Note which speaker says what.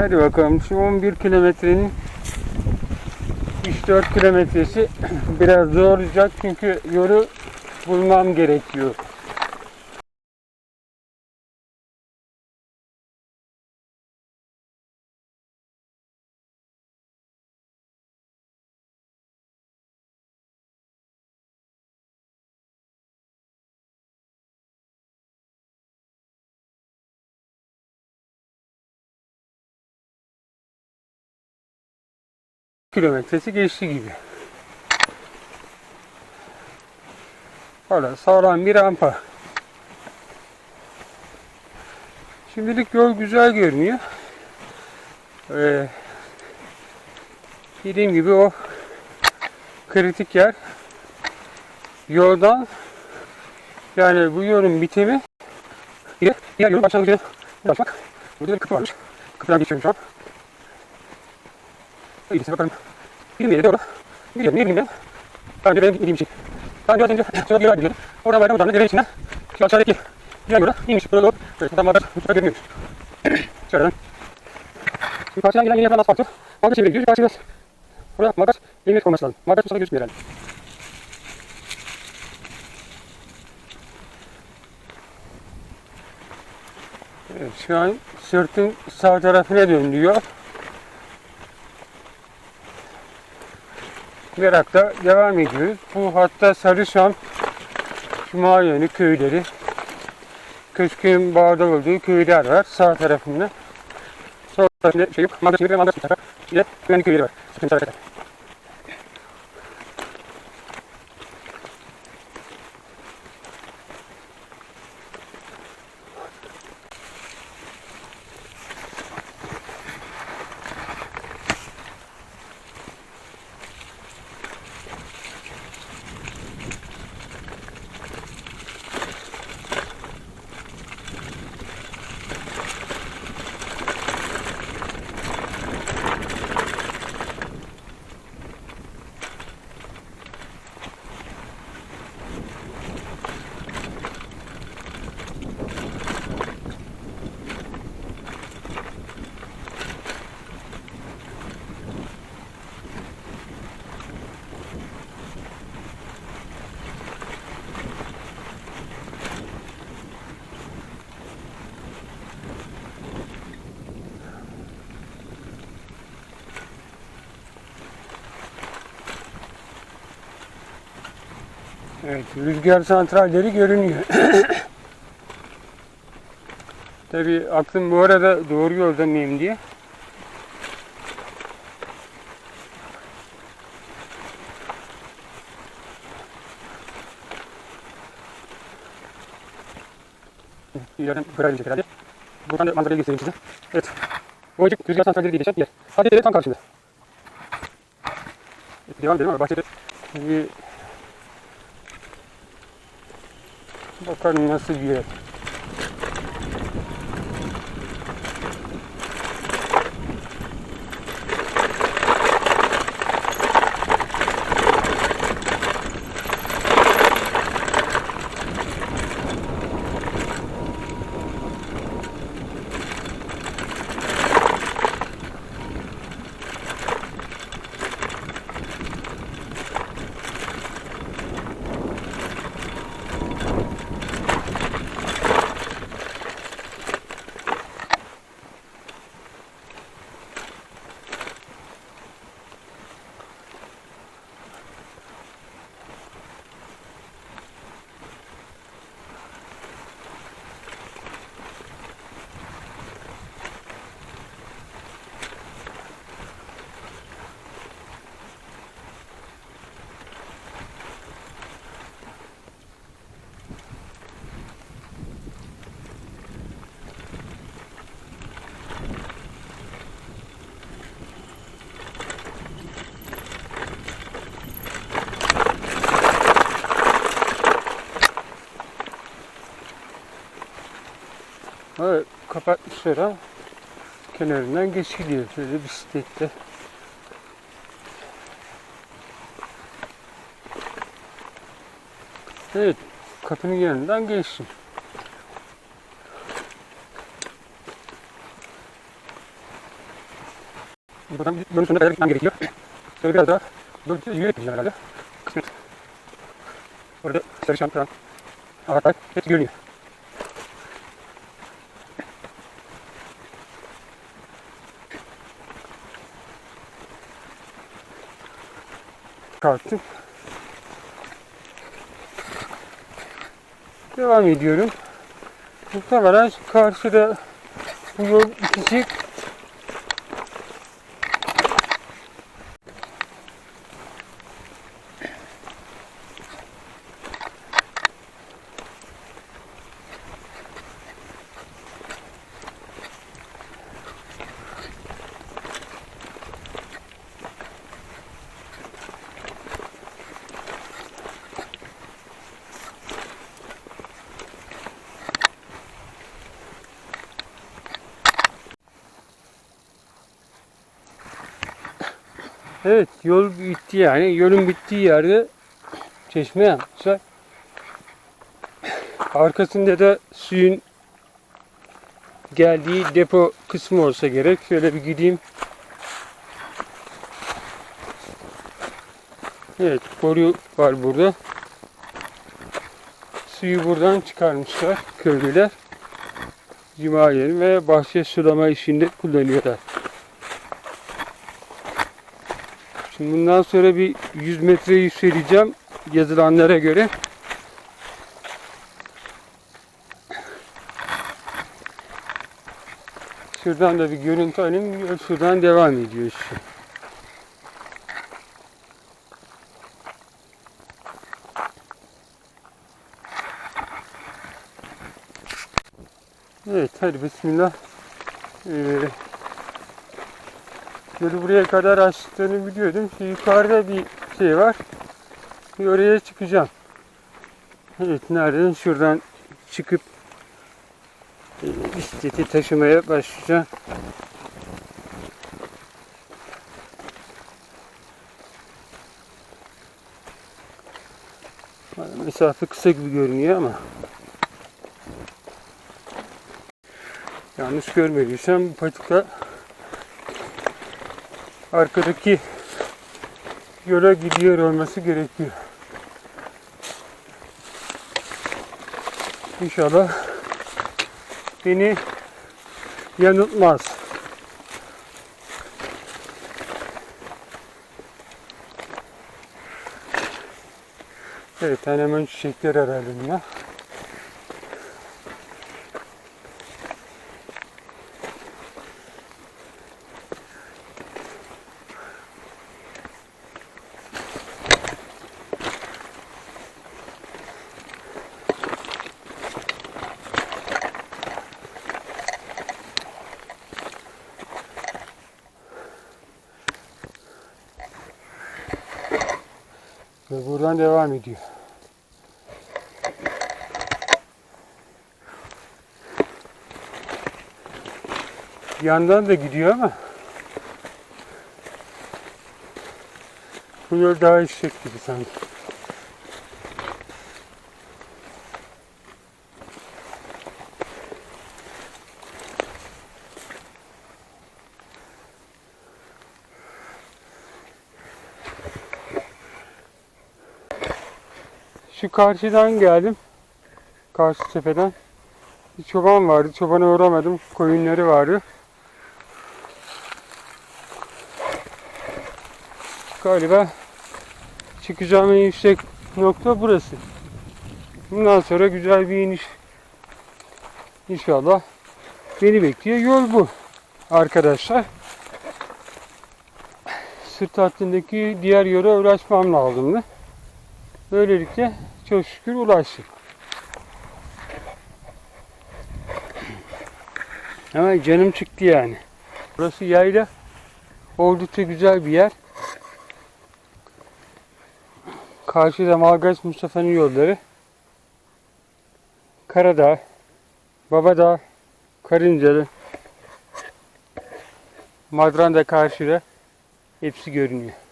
Speaker 1: Hadi bakalım şu 11 kilometrenin 3-4 kilometresi biraz zor olacak çünkü yolu bulmam gerekiyor. Kilometresi geçti gibi. Orada sağlam bir rampa. Şimdilik yol güzel görünüyor. Ee, dediğim gibi o kritik yer yoldan yani bu yolun bitimi diğer, diğer yolun başlangıcına ulaşmak. Burada bir kapı varmış. Kapıdan geçiyorum şu an. İyisi bakalım. Bilmeyelim doğru. Biliyorum ne bileyim ben. Önce benim bildiğim şey. Daha önce az önce şöyle bir yer biliyordum. Oradan bayram uzandı. Dere içinden. Şu aşağıdaki yan yola inmiş. Böyle doğru. Böyle buradan bağdaş uçta görünüyormuş. Şöyle. Şimdi karşıdan gelen yine falan asfaltı. Malga çevire gidiyor. Karşı biraz. Oraya malgaç eline konması lazım. Malgaç bu sana gözükmüyor herhalde. Evet, şu an sırtın sağ tarafına dönüyor. Merakla devam ediyoruz. Bu hatta Sarıçam, Cuma yönü köyleri, Köşkün bağda olduğu köyler var sağ tarafında. Sol tarafında şey yok, Maldaş ve Maldaş tarafı. Bir de güvenlik köyleri var. Evet, rüzgar santralleri görünüyor. Tabii aklım bu arada doğru yolda mıyım diye. Yarın buraya gidecek herhalde. Buradan da manzarayı göstereyim size. Evet. Boğacık rüzgar santralleri diye geçen yer. Dere tam karşında. Evet, devam edelim ama bahçede bir Bakalım nasıl bir yer. Evet, kapatmışlar ama kenarından geçiliyor şöyle bisikletle. Evet, kapının yanından geçtim. Buradan yolun sonuna kadar gitmem gerekiyor. Şöyle biraz daha yol yürüyerek gideceğim herhalde. Kısmet. Orada sarı şampiyon. Ağaçlar hepsi görünüyor. Kalktım. Devam ediyorum. Muhtemelen karşıda bu yol bitecek. Evet yol bitti yani. Yolun bittiği yerde çeşme yapmışlar. Arkasında da suyun geldiği depo kısmı olsa gerek. Şöyle bir gideyim. Evet boru var burada. Suyu buradan çıkarmışlar köylüler. Yeri ve bahçe sulama işinde kullanıyorlar. Şimdi bundan sonra bir 100 metre yükseleceğim yazılanlara göre. Şuradan da bir görüntü alayım. Şuradan devam ediyor işte. Evet hadi bismillah. Ee, Yolu buraya kadar açtıklarını biliyordum. Şu yukarıda bir şey var. Bir oraya çıkacağım. Evet nereden? Şuradan çıkıp e, bisikleti taşımaya başlayacağım. Mesafe kısa gibi görünüyor ama yanlış görmediysem bu patika arkadaki yola gidiyor olması gerekiyor. İnşallah beni yanıltmaz. Evet, hemen çiçekler herhalde bunlar. Ve buradan devam ediyor. Yandan da gidiyor ama bu yol daha işlek gibi sanki. Şu karşıdan geldim. Karşı tepeden. Bir çoban vardı. Çobana uğramadım. Koyunları vardı. Galiba çıkacağım en yüksek nokta burası. Bundan sonra güzel bir iniş. İnşallah beni bekliyor. Yol bu arkadaşlar. Sırt hattındaki diğer yola uğraşmam lazımdı. Böylelikle çok şükür ulaştık. Ama canım çıktı yani. Burası yayla. Oldukça güzel bir yer. Karşıda Malgaç Mustafa'nın yolları. Karadağ, Babadağ, Karıncalı, Madran da karşıda. Hepsi görünüyor.